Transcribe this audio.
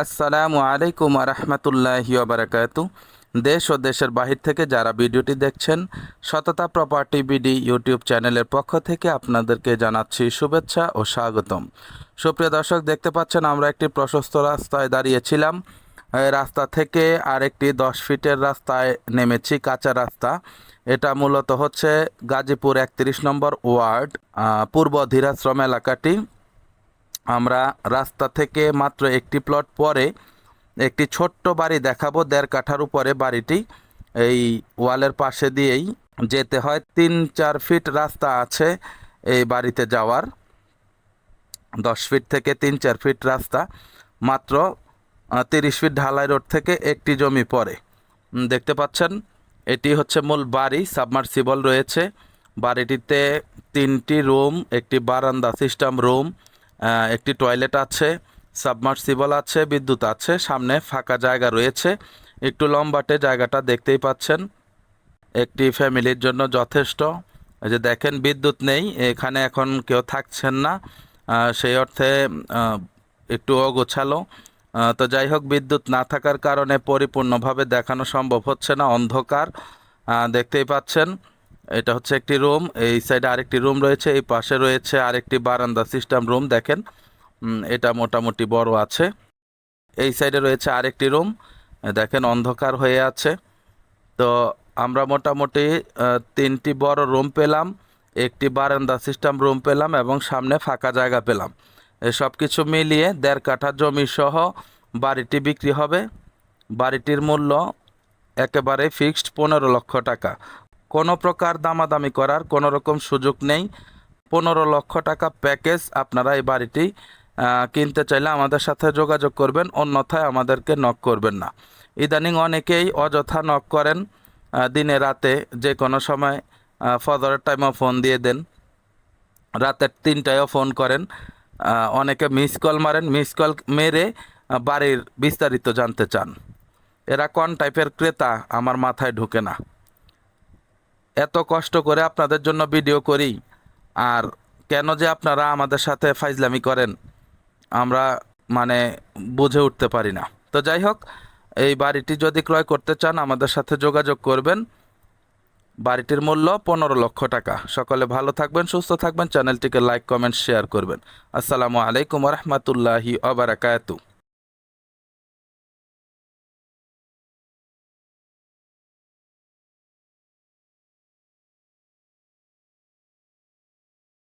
আসসালামু আলাইকুম রহমতুল্লাহি বারাকাতু। দেশ ও দেশের বাহির থেকে যারা ভিডিওটি দেখছেন, সততা প্রপার্টি বিডি ইউটিউব চ্যানেলের পক্ষ থেকে আপনাদেরকে জানাচ্ছি শুভেচ্ছা ও স্বাগতম। সুপ্রিয় দর্শক, দেখতে পাচ্ছেন আমরা একটি প্রশস্ত রাস্তায় দাঁড়িয়েছিলাম। রাস্তা থেকে আরেকটি দশ ফিটের রাস্তায় নেমেছি, কাঁচা রাস্তা। এটা মূলত হচ্ছে গাজীপুর একত্রিশ নম্বর ওয়ার্ড পূর্ব ধীরাশ্রম এলাকাটি। আমরা রাস্তা থেকে মাত্র একটি প্লট পরে একটি ছোট্ট বাড়ি দেখাবো। দেড় কাঠার উপরে বাড়িটি। এই ওয়ালের পাশে দিয়েই যেতে হয়। তিন চার ফিট রাস্তা আছে এই বাড়িতে যাওয়ার। দশ ফিট থেকে তিন চার ফিট রাস্তা। মাত্র তিরিশ ফিট ঢালাই রোড থেকে একটি জমি উম, দেখতে পাচ্ছেন? এটি হচ্ছে মূল বাড়ি সাবমার্সিবল রয়েছে। বাড়িটিতে তিনটি রুম একটি বারান্দা সিস্টেম রুম একটি টয়লেট আছে সাবমার্সিবল আছে, বিদ্যুৎ আছে, সামনে ফাঁকা জায়গা রয়েছে। একটু লম্বাটে জায়গাটা দেখতেই পাচ্ছেন। একটি ফ্যামিলির জন্য যথেষ্ট। যে দেখেন, বিদ্যুৎ নেই, এখানে এখন কেউ থাকছেন না। সেই অর্থে একটু অগোছালো। তো যাই হোক, বিদ্যুৎ না থাকার কারণে পরিপূর্ণভাবে দেখানো সম্ভব হচ্ছে না, অন্ধকার। দেখতেই পাচ্ছেন। এটা হচ্ছে একটি রুম, এই সাইডে আরেকটি রুম রয়েছে, এই পাশে রয়েছে আরেকটি বারান্দা সিস্টেম রুম, দেখেন। এটা মোটামুটি বড় আছে। এই সাইডে রয়েছে আরেকটি রুম দেখেন অন্ধকার হয়ে আছে। তো আমরা মোটামুটি তিনটি বড় রুম পেলাম, একটি বারান্দা সিস্টেম রুম পেলাম এবং সামনে ফাঁকা জায়গা পেলাম। এসব কিছু মিলিয়ে দেড় কাঠা জমি সহ বাড়িটি বিক্রি হবে। বাড়িটির মূল্য একেবারে ফিক্সড পনেরো লক্ষ টাকা। কোনো প্রকার দামাদামি করার কোনো রকম সুযোগ নেই। পনেরো লক্ষ টাকা প্যাকেজ আপনারা এই বাড়িটি কিনতে চাইলে আমাদের সাথে যোগাযোগ করবেন অন্যথায় আমাদেরকে নক করবেন না। ইদানিং অনেকেই অযথা নক করেন দিনে রাতে যে কোনো সময় আহ, ফজরের টাইমও ফোন দিয়ে দেন রাতের তিনটায়ও ফোন করেন অনেকে মিস কল মারেন মিস কল মেরে বাড়ির বিস্তারিত জানতে চান। এরা কোন টাইপের ক্রেতা আমার মাথায় ঢুকে না। এত কষ্ট করে আপনাদের জন্য ভিডিও করি আর কেন যে আপনারা আমাদের সাথে ফাইজলামি করেন, আমরা মানে বুঝে উঠতে পারি না। তো যাই হোক, এই বাড়িটি যদি ক্রয় করতে চান, আমাদের সাথে যোগাযোগ করবেন। বাড়িটির মূল্য পনেরো লক্ষ টাকা। সকলে ভালো থাকবেন, সুস্থ থাকবেন, চ্যানেলটিকে লাইক, কমেন্ট, শেয়ার করবেন। আসসালামু আলাইকুম রহমতুল্লাহি আবরাকাতু